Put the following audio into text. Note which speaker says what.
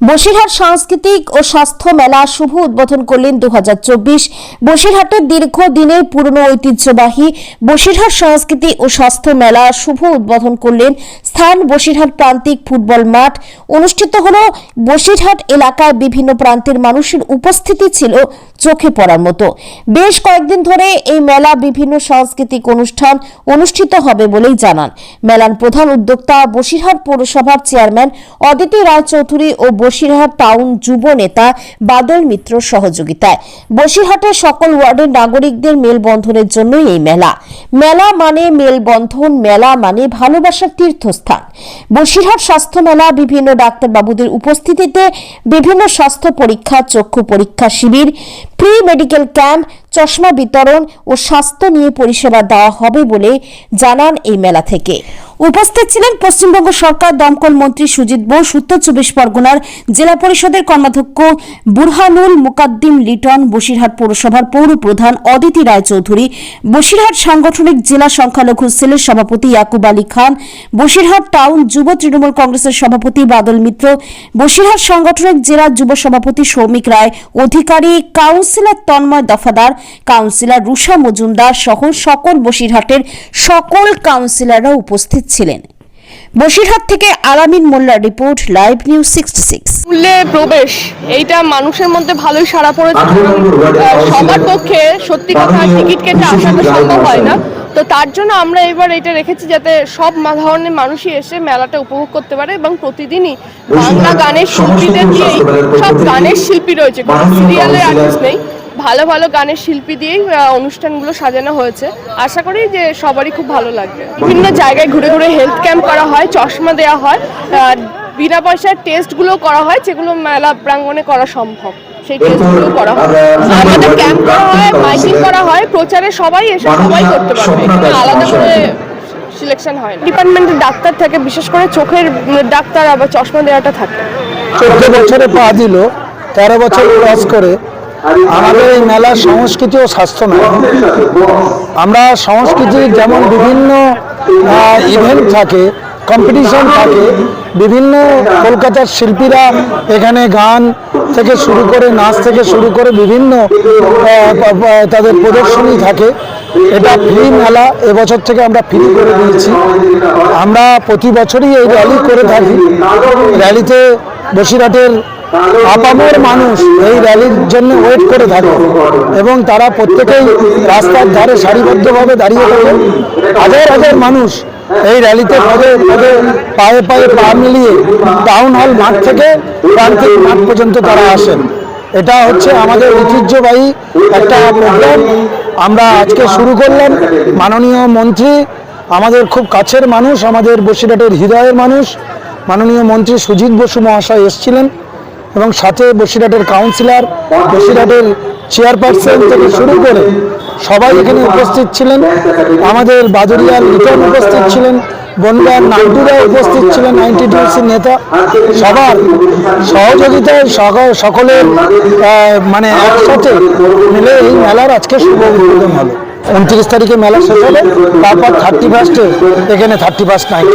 Speaker 1: বসিরহাট সাংস্কৃতিক ও স্বাস্থ্য মেলা শুভ উদ্বোধন করলেন দু বসিরহাটের দীর্ঘদিনের পুরনো ঐতিহ্যবাহী বসিরহাট সংস্কৃতি ও স্বাস্থ্য মেলা শুভ উদ্বোধন করলেন স্থান বসিরহাট প্রান্তিক ফুটবল মাঠ। অনুষ্ঠিত হল বসিরহাট এলাকায় বিভিন্ন প্রান্তের মানুষের উপস্থিতি ছিল চোখে পড়ার মতো। বেশ কয়েকদিন ধরে এই মেলা বিভিন্ন সাংস্কৃতিক অনুষ্ঠান অনুষ্ঠিত হবে বলেই জানান। মেলার প্রধান উদ্যোক্তা বসিরহাট পৌরসভার চেয়ারম্যান অদিতি রায়চৌধুরী ও বসিরহাট টাউন যুব নেতা বাদল মিত্র সহযোগিতায়। বসিরহাটের সকল ওয়ার্ডের নাগরিকদের মেলবন্ধনের জন্যই এই মেলা। মেলা মানে মেলবন্ধন, মেলা মানে ভালোবাসার তীর্থস্থান। বসিরহাট স্বাস্থ্য মেলা বিভিন্ন ডাক্তারবাবুদের উপস্থিতিতে বিভিন্ন স্বাস্থ্য পরীক্ষা, চক্ষু পরীক্ষা শিবির, প্রি মেডিকেল ক্যাম্প, চশমা বিতরণ ও স্বাস্থ্য নিয়ে পরিষেবা দেওয়া হবে বলে জানান এই মেলা থেকে। উপস্থিত ছিলেন পশ্চিমবঙ্গ সরকার দমকল মন্ত্রী সুজিত বোস, উত্তর চব্বিশ পরগনার জেলা পরিষদের কর্মাধ্যক্ষ বুরহানুল মুকাদ্দিম লিটন, বসিরহাট পৌরসভার পৌর প্রধান অদিতি রায়চৌধুরী, বসিরহাট সাংগঠনিক জেলা সংখ্যালঘু সেলের সভাপতি ইয়াকুব আলী খান, বসিরহাট টাউন যুব তৃণমূল কংগ্রেসের সভাপতি বাদল মিত্র, বসিরহাট সাংগঠনিক জেলা যুব সভাপতি সৌমিক রায়, অধিকারী কাউন্সিলর তন্ময় দফাদার, কাউন্সিলর রুষা মজুমদার সহ সকল বসিরহাটের সকল কাউন্সিলররা উপস্থিত ছিলেন। বসিরহাট থেকে আলামিন মোল্লার report live news sixty six.
Speaker 2: মূল্যে প্রবেশ এইটা মানুষের মধ্যে ভালোই সাড়া পড়েছে। সবার পক্ষে সত্যি কথা টিকিট কেটে আসা তো সম্ভব হয় না। তো তার জন্য আমরা এবার এটা রেখেছি যাতে সব ধরনের মানুষই এসে মেলাটা উপভোগ করতে পারে এবং প্রতিদিনই বাংলা গানের শিল্পীদের দিয়েই সব গানের শিল্পী রয়েছে। কোনো সিরিয়ালের আর্টিস্ট নেই। ভালো ভালো গানের শিল্পী দিয়েই অনুষ্ঠানগুলো সাজানো হয়েছে। আশা করি যে সবারই খুব ভালো লাগবে। বিভিন্ন জায়গায় ঘুরে ঘুরে হেলথ ক্যাম্প করা হয় চশমা দেওয়া হয় আহ, বিনা পয়সার টেস্টগুলো করা হয় যেগুলো মেলা প্রাঙ্গণে করা সম্ভব। সেই টেস্টগুলো করা হয়। আমাদের ক্যাম্প করা হয় মাইকিং করা হয় প্রচারে সবাই এসে সবাই করতে পারবে। এখানে আলাদা করে সিলেকশন হয় ডিপার্টমেন্টের ডাক্তার থাকে বিশেষ করে চোখের ডাক্তার আবার চশমা দেওয়াটা থাকে।
Speaker 3: চোদ্দ বছরে পা দিল তেরো বছর ক্রস করে আমাদের এই মেলার সংস্কৃতি ও স্বাস্থ্য মেলা। আমরা সংস্কৃতির যেমন বিভিন্ন ইভেন্ট থাকে কম্পিটিশন থাকে, বিভিন্ন কলকাতার শিল্পীরা এখানে গান থেকে শুরু করে, নাচ থেকে শুরু করে বিভিন্ন তাদের প্রদর্শনী থাকে। এটা ফ্রি মেলা, এবছর থেকে আমরা ফ্রি করে দিয়েছি। আমরা প্রতি বছরই এই র্যালি করে থাকি। র্যালিতে বসিরহাটের আপামর মানুষ এই র্যালির জন্য ওয়েট করে থাকে এবং তারা প্রত্যেকেই রাস্তার ধারে সারিবদ্ধভাবে দাঁড়িয়ে থাকে। হাজার হাজার মানুষ এই র্যালিতে পদে পদে পায়ে পায়ে পা মিলিয়ে টাউন হল মাঠ থেকে প্রান্তিক মাঠ পর্যন্ত তারা আসেন। এটা হচ্ছে আমাদের ঐতিহ্যবাহী একটা প্রোগ্রাম আমরা আজকে শুরু করলাম। মাননীয় মন্ত্রী, আমাদের খুব কাছের মানুষ, আমাদের বসিরহাটের হৃদয়ের মানুষ। মাননীয় মন্ত্রী সুজিত বসু মহাশয় এসেছিলেন। এবং সাথে বসিরহাটের কাউন্সিলর বসিরহাটের চেয়ারপারসন থেকে শুরু করে সবাই এখানে উপস্থিত ছিলেন। আমাদের বাদুরিয়ার লিটন উপস্থিত ছিলেন, বনগার নাইডুরা উপস্থিত ছিলেন নাইনটি ডিউসির নেতা। সবার সহযোগিতায় সকল- সকলের মানে একসাথে মিলে এই মেলার আজকে শুভ উদ্বোধন হলো উনত্রিশ তারিখে মেলা শেষ হবে, তারপর থার্টি ফার্স্টে এখানে থার্টি ফার্স্ট নাইট